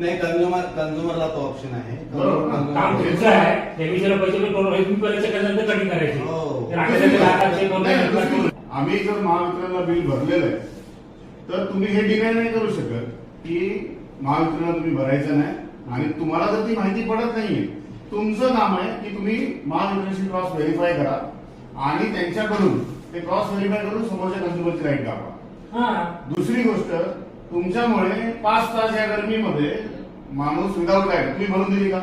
नाही कंझ्युमर कंझ्युमरला तो ऑप्शन आहे. बरोबर. काम तुमचं आहे. डेबिटला पैसे पण करून हे तुम्ही पहिले चेक नंतर कटिंग करायची. हो. तर आम्ही करून नाही, दुसरी- जर महावितरणला बिल भरलेलं आहे तर तुम्ही हे डिनाय नाही करू शकत की महावितरणला तुम्ही भरायचं नाही आणि तुम्हाला जर ती माहिती पडत नाहीये तुमचं काम आहे की तुम्ही महावितरणशी क्रॉस व्हेरीफाय करा आणि त्यांच्याकडून ते क्रॉस व्हेरीफाय करून समोरच्या कन्झ्युमरची राईट दाखवा हा. दुसरी गोष्ट तुमच्यामुळे पाच तास या गरमीमध्ये माणूस विदाऊट लाइट तुम्ही भरून दिली का?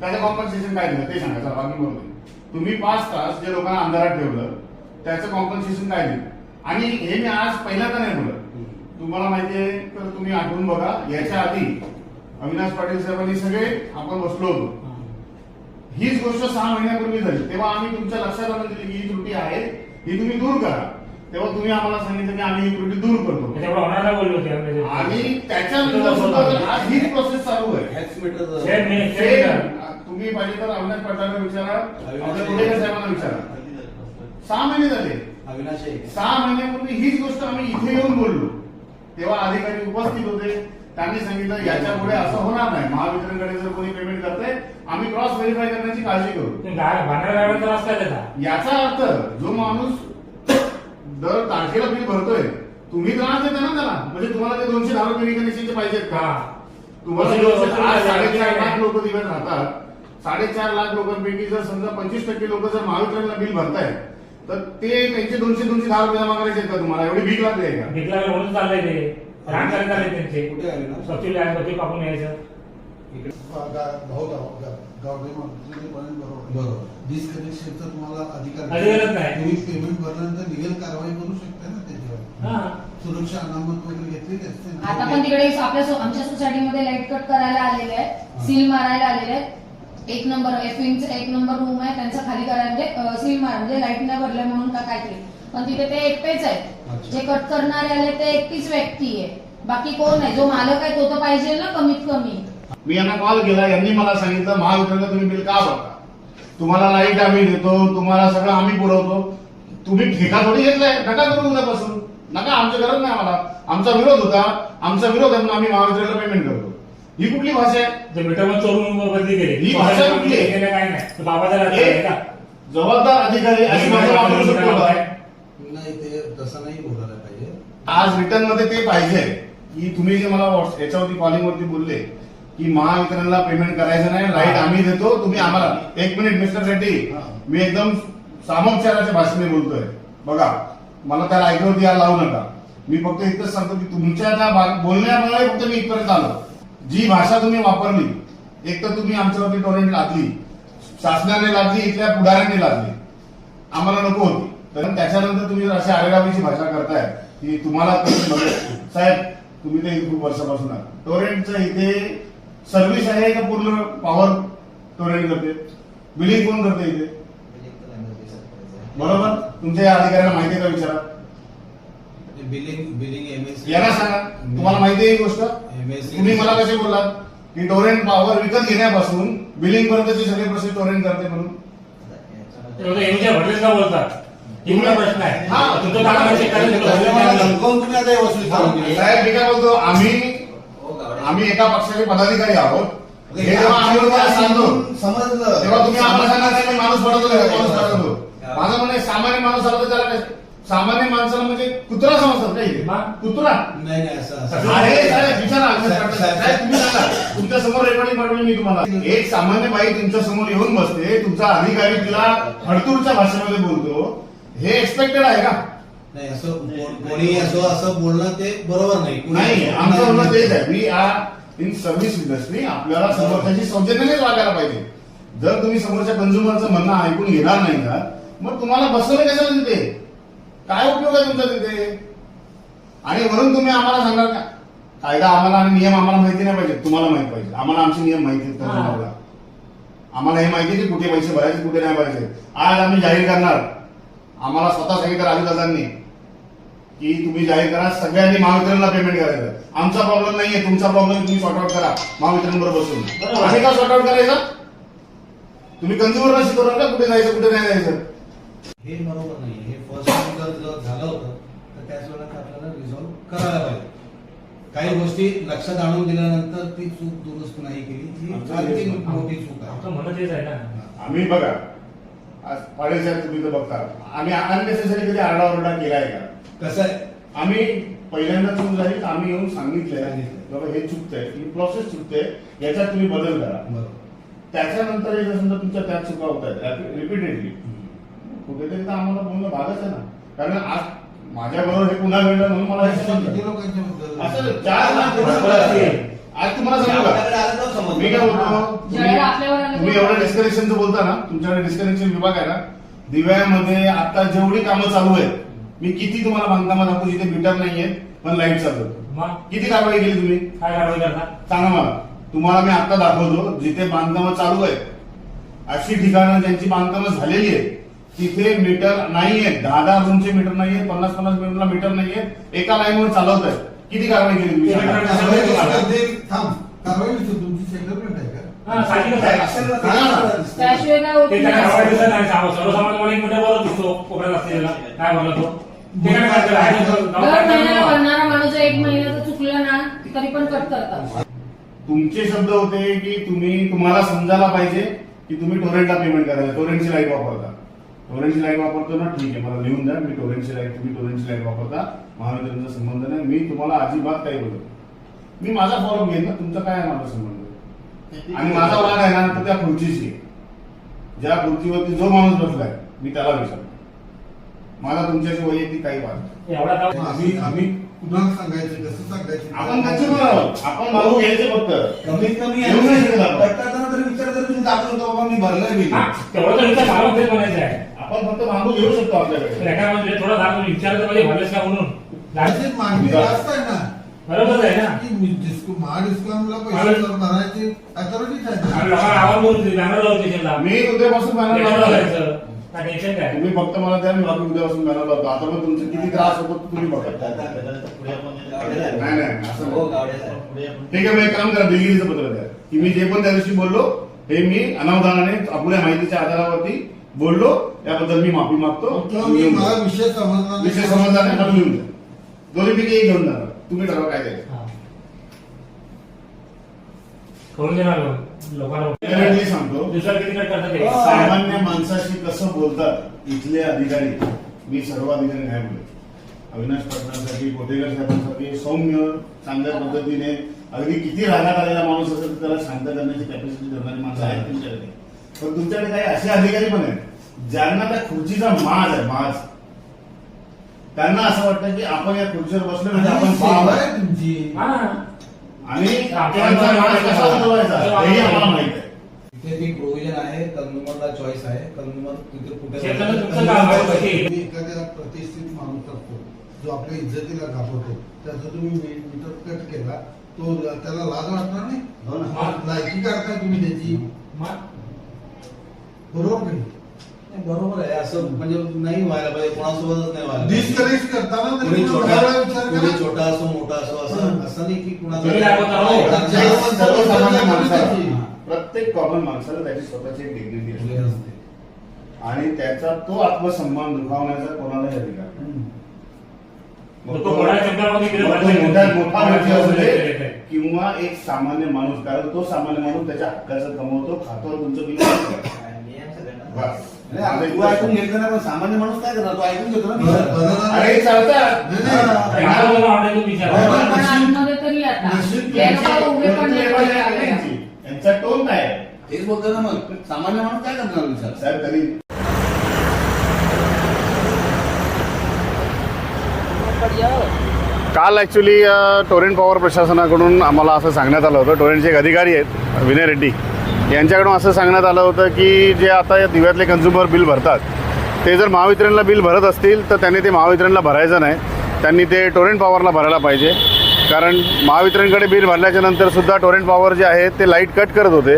त्याचं कॉम्पन्सेशन काय दिलं? ते सांगा चला बाकी भरून दिली. तुम्ही पाच तास जे लोकांना अंधारात ठेवलं त्याचं कॉम्पन्सेशन काय दिलं? आणि हे मी आज पहिल्यांदा नाही बोलत? तुम्हाला माहिती आहे तर तुम्ही आठवून बघा याच्या आधी अविनाश पाटील साहेबांनी सगळे आपण बसलो होतो. हीच गोष्ट सहा महिन्यापूर्वी झाली. तेव्हा आम्ही तुमच्या लक्षात आणून दिली की ही त्रुटी आहे ही तुम्ही दूर करा. तेव्हा तुम्ही आम्हाला सांगितलं की आम्ही ही त्रुटी दूर करतो. त्याच्यामुळे होणार बोललो होते आम्ही. आणि त्याच्यानंतर सुद्धा जर आज हीच प्रोसेस चालू आहे. मीटर. तुम्ही पाहिजे तर अविनाश पाटलांना विचारा. आपल्या साहेबांना विचारा. सहा महिने झाले. अविनाश आहे. सहा महिन्यापूर्वी हीच गोष्ट आम्ही इथे येऊन बोललो. तेव्हा अधिकारी उपस्थित होते. त्यांनी सांगितलं याच्यापुढे असं होणार नाही. महावितरणकडे जर कोणी पेमेंट करते आम्ही क्रॉस व्हेरीफाय करण्याची काळजी करू. गा- त्याचा. याचा अर्थ जो माणूस दर तारखेला बिल भरतोय. तुम्ही त्रास देता ना त्याला म्हणजे तुम्हाला ते दोनशे दहा रुपये कनेक्शनचे पाहिजेत का? तुम्हाला आज साडेचार लागेल. लाख लोक दिवस राहतात. साडेचार लाख लोकांपैकी जर समजा पंचवीस टक्के लोक जर महावितरणला बिल भरताय तर ते त्यांचे दोनशे दोनशे दहा रुपये जमा करायचे आहेत का तुम्हाला? एवढी भीक लागली आहे का? भिकला म्हणून चाललंय ते. रान त्यांचे. कुठे आहे ना? स्वच्छ स्वच्छ कापून यायचं. बरोबर. डिस्कनेक्शनचा तुम्हाला अधिकार अधिकारच नाही. तुम्ही पेमेंट भरल्यानंतर लिगल कारवाई करू शकता ना त्याच्यावर. हा. सुरक्षा अनामत वगैरे घेतलेली असते ना. आता पण तिकडे आपल्या सो- आमच्या सोसायटीमध्ये लाइट कट करायला आलेले आहेत. सील मारायला आलेले आहेत. एक नंबर एफ एक नंबर रूम आहे. त्यांचा खाली करायला म्हणजे सील मार म्हणजे लाइट नाही भरले म्हणून का काहीतरी. पण तिथे ते एकटेच आहेत. अच्छा. जे कट करणारे आले ते एकटीच व्यक्ती आहे. बाकी कोण नाही. जो मालक आहे तो तर पाहिजे ना कमीत कमी. मी यांना कॉल केला यांनी मला सांगितलं महावितरणला तुम्ही बिल का भरता? तुम्हाला लाइट आम्ही देतो तुम्हाला सगळं आम्ही पुरवतो. तुम्ही ठेका थोडी घेतलाय नका करू उद्यापासून. नका आमची गरज नाही आम्हाला. आमचा विरोध होता आमचा विरोध आहे म्हणून आम्ही महावितरणला पेमेंट करतो. ही कुठली भाषा आहे? ते मीटर पण चोरून बदली केली. ही भाषा कुठली आहे? केलं काय नाही. तो बाबाचा रास्ता आहे का? जबाबदार अधिकारी अशी भाषा वापरू शकतो? नाही ते तसं नाही बोलायला पाहिजे. आज रिटर्नमध्ये ते पाहिजे. की तुम्ही जे मला याच्यावरती कॉलिंग वरती बोलले की महावितरणला पेमेंट करायचं नाही लाइट आम्ही देतो तुम्ही आम्हाला. एक मिनिट मिस्टर शेट्टी मी एकदम सामोपचाराच्या भाषेने बोलतोय. बघा मला त्याला ऐकवती यायला लावू नका. मी फक्त इतकंच सांगतो की तुमच्या त्या बोलण्यामुळे फक्त मी इथपर्यंत आलो. जी भाषा तुम्ही वापरली एक तर तुम्ही आमच्यावरती टोरेंट लादली शासनाने लादली इथल्या पुढाऱ्यांनी लादली. आम्हाला नको होती. तर त्याच्यानंतर तुम्ही जर अशी आरेरावीची भाषा करताय की तुम्हाला साहेब तुम्ही ते खूप वर्षापासून टोरेंटचं इथे सर्व्हिस आहे का पूर्ण पॉवर टोरेंट करते? बिलिंग कोण करते इथे? बरोबर? तुमच्या या अधिकाऱ्यांना माहिती आहे का विचारा? बिलिंग बिलिंग एमएससी यांना सांगा. तुम्हाला माहिती आहे ही गोष्ट? तुम्ही मला कसे बोललात? की टोरेंट पॉवर विकत घेण्यापासून बिलिंग पर्यंतची सगळी प्रोसेस टोरेंट करते म्हणून. बोलतात ही प्रश्न आहे. हा. तुम्ही मी काय बोलतो? आम्ही आम्ही एका पक्षाचे पदाधिकारी आहोत. हे जेव्हा आम्ही तुम्हाला सांगतो समजलं. तेव्हा तुम्ही आम्हाला सांगा मी माणूस पडतो माणूस पडतो माझं म्हणणं सामान्य माणूस आला तर त्याला काय? सामान्य माणसाला म्हणजे कुत्रा समजतात का इथे हा. कुत्रा. नाही नाही असं असं अरे साहेब विचारा साहेब तुम्ही सांगा. तुमच्यासमोर रेकॉर्डिंग पाठवली मी तुम्हाला. एक सामान्य बाई तुमच्यासमोर येऊन बसते तुमचा अधिकारी तिला हडतूरच्या भाषेमध्ये बोलतो. हे एक्सपेक्टेड आहे का? नाही असं कोणी असं असं बोलणं ते बरोबर नाही. कुणी- नाही आमचं म्हणणं तेच आहे. We are in service industry आपल्याला समोरच्याची सौजन्यानेच वागायला पाहिजे. जर तुम्ही समोरच्या कंझ्युमरचं म्हणणं ऐकून घेणार नाही का मग तुम्हाला बसवलं कशाला तिथे? काय उपयोग आहे तुमचा तिथे? आणि वरून तुम्ही आम्हाला सांगणार का? कायदा आम्हाला आणि नियम आम्हाला माहिती नाही पाहिजे. तुम्हाला माहीत पाहिजे. आम्हाला आमचे नियम माहिती आहेत हा. कंझ्युमरला आम्हाला हे माहिती आहे की कुठे पैसे भरायचे कुठे नाही भरायचे. आज आम्ही जाहीर करणार. आम्हाला स्वतः सांगितलं राजूदादांनी की तुम्ही जाहीर करा सगळ्यांनी महावितरणला पेमेंट करायचं. आमचा प्रॉब्लेम नाहीये तुमचा प्रॉब्लेम तुम्ही सॉर्ट आउट करा. महावितरण बरोबर बसून. आम्ही का सॉर्ट आउट करायचं? तुम्ही कंझ्युमरला शिकवणार का कुठे जायचं कुठे नाही जायचं? हे बरोबर नाही हे फर्स्ट जर जर झालं होतं तर त्याच वेळेला आपल्याला रिझॉल्व्ह करायला पाहिजे. काही गोष्टी लक्षात आणून दिल्यानंतर ती चूक दुरुस्त नाही केली. ही हेच- मोठी चूक आहे. आमचं म्हणणं तेच आहे ना. आम्ही बघा आज पाडेल साहेब तुम्ही तर बघता. आम्ही अननेसेसरी कधी आरडाओरडा केलाय का? कसं आहे? आम्ही पहिल्यांदा चूक झाली तर आम्ही येऊन सांगितलंय. सांगितलंय. बाबा हे चुकतंय. ही प्रोसेस चुकते याच्यात तुम्ही बदल करा. बरोबर. त्याच्यानंतर समजा तुमच्या त्यात चुका होत आहेत रिपीटेडली कुठेतरी तर आम्हाला बोलणं भागच आहे ना. कारण आज माझ्या बरोबर हे पुन्हा घडलं म्हणून मला हे असं चार लाख आज तुम्हाला सांगू का. मी काय बोलतो? तुम्ही एवढं डिस्कनेक्शनचं बोलता ना तुमच्याकडे डिस्कनेक्शन विभाग आहे ना. दिव्यामध्ये आता जेवढी कामं चालू आहेत मी किती तुम्हाला बांधकामात दाखवू जिथे मीटर नाहीये पण लाइट चालू. आहे. मग? किती कारवाई केली तुम्ही? काय कारवाई करता? सांगा मला. तुम्हाला मी आता दाखवतो जिथे बांधकामं चालू आहेत. अशी ठिकाणं ज्यांची बांधकामं झालेली आहेत तिथे मीटर नाहीये. दहा दहा रूमचे मीटर नाहीये पन्नास पन्नास मीटरला मीटर नाहीये. एका लाईनवर चालवत आहे किती कारवाई केली तुम्ही? आहे हा आहे. त्याशिवाय काय सर्वसामान्य मिनिटं बोलत दिसतो कोपऱ्यात असलेला काय तो? दर महिन्याला भरणारा माणूस जर एक ना तरी पण कट करतात तुमचे शब्द होते की तुम्ही तुम्हाला समजायला पाहिजे की तुम्ही टोरेंटला पेमेंट करायला टोरेंटची लाइट वापरता. टोरेंटची लाइट वापरतो ना ठीक आहे मला लिहून द्या मी टोरेंटची लाइट तुम्ही टोरेंटची लाइट वापरता. महावितरणचा संबंध नाही मी तुम्हाला अजिबात काही बोलतो मी माझा फॉलोअप घेईन ना तुमचा काय आहे माझा संबंध? आणि माझा वाद आहे ना तो त्या खुर्चीशी ज्या खुर्चीवरती जो माणूस बसलाय मी त्याला विचारतो. मला तुमच्याशी वैयक्तिक काही नाही. एवढा आम्ही आम्ही कुणाला सांगायचं कसं सांगायचं आपण कन्झ्युमर आहोत आपण मागू घ्यायचे फक्त कमीत कमी आपण. तरी विचार जर तुम्ही दाखवलं तर बाबा मी भरलंय बिल हा, तेवढं तर विचार मला तेच म्हणायचं आहे आपण फक्त मागू घेऊ शकतो तर आपल्याकडे म्हणजे थोडं सांग विचारलं पाहिजे भरलेस का म्हणून मागणी जास्त आहे ना बरोबर आहे ना की मी डिस्को पैसे जर भरायचे अथॉरिटीच आहे आणि ना. लोकांना आवाज स्टेशनला मी उद्यापासून. तुम्ही फक्त मला द्या मी बाकी उद्यापासून बॅनर लावतो आता पण तुमचे किती त्रास होतो तुम्ही बघा. नाही नाही असं हो. ठीक आहे मग एक काम करा दिल्लीचं पत्र द्या. की मी जे पण त्या दिवशी बोललो हे मी अनावधानाने अपुऱ्या माहितीच्या आधारावरती बोललो. त्याबद्दल मी माफी मागतो. किंवा मी मला विषय समजला नाही. विषय द्या दोन्हीपैकी एक घेऊन जाणार तुम्ही ठरवा काय द्यायचं. करून देणार लोक. लोकांना. Directly सांगतो. दुसरं किती कट करतात ते? सामान्य माणसाशी कसं बोलतात इथले अधिकारी मी सर्व अधिकारी नाही बोलले अविनाश पाटणासाठी कोटेकर साहेबांसाठी सौम्य चांगल्या पद्धतीने अगदी किती रागात आलेला माणूस असेल तर त्याला शांत करण्याची कॅपॅसिटी धरणारी माणसं आहेत तुमच्याकडे. पण तुमच्याकडे काही असे अधिकारी पण आहेत ज्यांना त्या खुर्चीचा माज आहे माज त्यांना असं वाटतं की आपण या खुर्चीवर बसलो म्हणजे आपण तुमची. हा. आणि त्यांचा माज कसा उचलवायचा हेही आम्हाला माहीत आहे. तिथे ती प्रोव्हिजन आहे कन्झ्युमरला चॉईस आहे. कन्झ्युमर तिथे कुठे शेताला तुमचं काम आहे बाकी. तुम्ही एखाद्या प्रतिष्ठित माणूस असतो जो आपल्या इज्जतीला घाबरतो त्याचा तुम्ही मी- मीटर कट केला तो त्याला लाज वाटणार नाही? हो ना. लायकी करताय तुम्ही त्याची. मग? बरोबर नाही, बरोबर आहे असं म्हणजे नाही व्हायला पाहिजे कोणासोबतच नाही व्हायला. डिस्कनेक्ट करताना तरी कोणी छोटा कोणी असो मोठा असो असं हं. असं नाही की हो. कुणाचा त्याची. माणसाला प्रत्येक कॉमन माणसाला त्याची स्वतःची एक डिग्निटी असते आणि त्याचा तो आत्मसन्मान दुखावण्याचा कोणालाही अधिकार किंवा एक सामान्य माणूस कारण तो सामान्य माणूस त्याच्या हक्काचं कमवतो खातो तुमचं बिल तू ऐकून घेतलं नाही पण सामान्य माणूस काय करणार? तो ऐकून घेतो ना बरं- बरं झालं. अरे चालतात नाही, नाही. मला बोलणं आवडेल तो विचार. पण नशीब- आतमध्ये तरी आता. नशीब लोकं उभे पण नाही त्यांची- पडले. त्यांची- त्यांचा टोन काय आहे? तेच बोलतो ना मग. सामान्य माणूस काय करणार विचार? साहेब तरी काल ॲक्च्युली टोरेंट पॉवर प्रशासनाकडून आम्हाला असं सांगण्यात आलं होतं. टोरेंटचे एक अधिकारी आहेत विनय रेड्डी. यांच्याकडून असं सांगण्यात आलं होतं की जे आता या दिव्यातले कन्झ्युमर बिल भरतात ते जर महावितरणला बिल भरत असतील तर त्यांनी ते महावितरणला भरायचं नाही. त्यांनी ते टोरेंट पॉवरला भरायला पाहिजे. कारण महावितरणकडे बिल भरल्याच्या नंतरसुद्धा टोरेंट पॉवर जे आहे ते लाइट कट करत होते.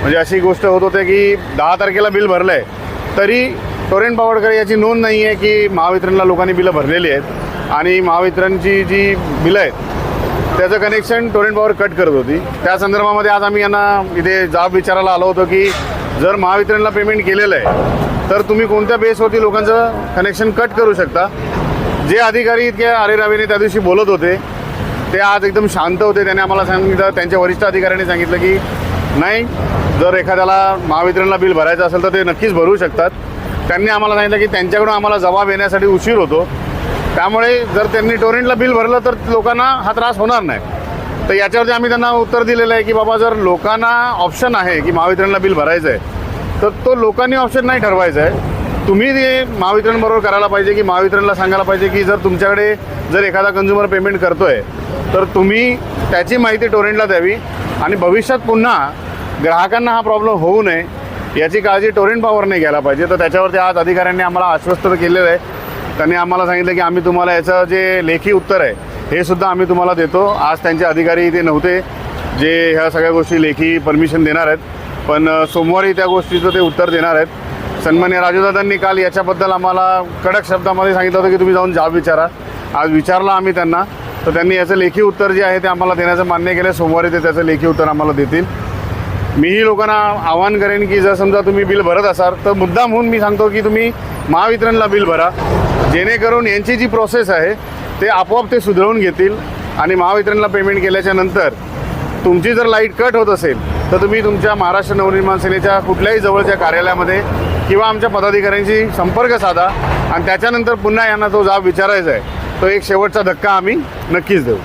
म्हणजे अशी गोष्ट होत होते की दहा तारखेला बिल भरलं आहे तरी टोरेंट पॉवरकडे याची नोंद नाही आहे की महावितरणला लोकांनी बिलं भरलेली आहेत. आणि महावितरणची जी बिलं आहेत त्याचं कनेक्शन टोरेंट पॉवर कट करत होती. त्या संदर्भामध्ये आज आम्ही यांना इथे जाब विचारायला आलो होतो की जर महावितरणला पेमेंट केलेलं आहे तर तुम्ही कोणत्या बेसवरती लोकांचं कनेक्शन कट करू शकता? जे अधिकारी इतके अरेरावीने त्या दिवशी बोलत होते ते आज एकदम शांत होते. त्याने आम्हाला सांगितलं त्यांच्या वरिष्ठ अधिकाऱ्यांनी सांगितलं की नाही जर एखाद्याला महावितरणला बिल भरायचं असेल तर ते नक्कीच भरू शकतात. त्यांनी आम्हाला सांगितलं की त्यांच्याकडून आम्हाला जबाब येण्यासाठी उशीर होतो. त्यामुळे जर त्यांनी टोरेंटला बिल भरलं तर लोकांना हा त्रास होणार नाही. तर याच्यावरती आम्ही त्यांना उत्तर दिलेलं आहे की बाबा जर लोकांना ऑप्शन आहे की महावितरणला बिल भरायचं आहे तर तो लोकांनी ऑप्शन नाही ठरवायचा आहे तुम्ही ते महावितरण बरोबर करायला पाहिजे की महावितरणला सांगायला पाहिजे की जर तुमच्याकडे जर एखादा कंझ्युमर पेमेंट करतो आहे तर तुम्ही त्याची माहिती टोरेंटला द्यावी आणि भविष्यात पुन्हा ग्राहकांना हा प्रॉब्लेम होऊ नये याची काळजी टोरेंट पॉवरने घ्यायला पाहिजे. तर त्याच्यावरती आज अधिकाऱ्यांनी आम्हाला आश्वस्त केलेलं आहे त्यांनी आम्हाला सांगितलं की आम्ही तुम्हाला याचं जे लेखी उत्तर आहे हे सुद्धा आम्ही तुम्हाला देतो. आज त्यांचे अधिकारी इथे नव्हते जे ह्या सगळ्या गोष्टी लेखी परमिशन देणार आहेत. पण सोमवारी त्या गोष्टीचं ते उत्तर देणार आहेत. सन्मान्य राजूदादांनी काल याच्याबद्दल आम्हाला कडक शब्दामध्ये सांगितलं होतं की तुम्ही जाऊन जाब विचारा. आज विचारला आम्ही त्यांना. तर त्यांनी याचं लेखी उत्तर जे आहे ते आम्हाला देण्याचं मान्य केलं. सोमवारी ते त्याचं लेखी उत्तर आम्हाला देतील. मीही लोकांना आवाहन करेन की जर समजा तुम्ही बिल भरत असाल तर मुद्दाम म्हणून मी सांगतो की तुम्ही महावितरणला बिल भरा. जेणेकरून यांची जी प्रोसेस आहे ते आपोआप ते सुधारून घेतील आणि महावितरणला पेमेंट केल्याच्यानंतर तुमची जर लाइट कट होत असेल तर तुम्ही तुमच्या महाराष्ट्र नवनिर्माण सेनेच्या कुठल्याही जवळच्या कार्यालयामध्ये किंवा आमच्या पदाधिकाऱ्यांशी संपर्क साधा आणि त्याच्यानंतर पुन्हा यांना तो जाब विचारायचा आहे. तो एक शेवटचा धक्का आम्ही नक्कीच देऊ.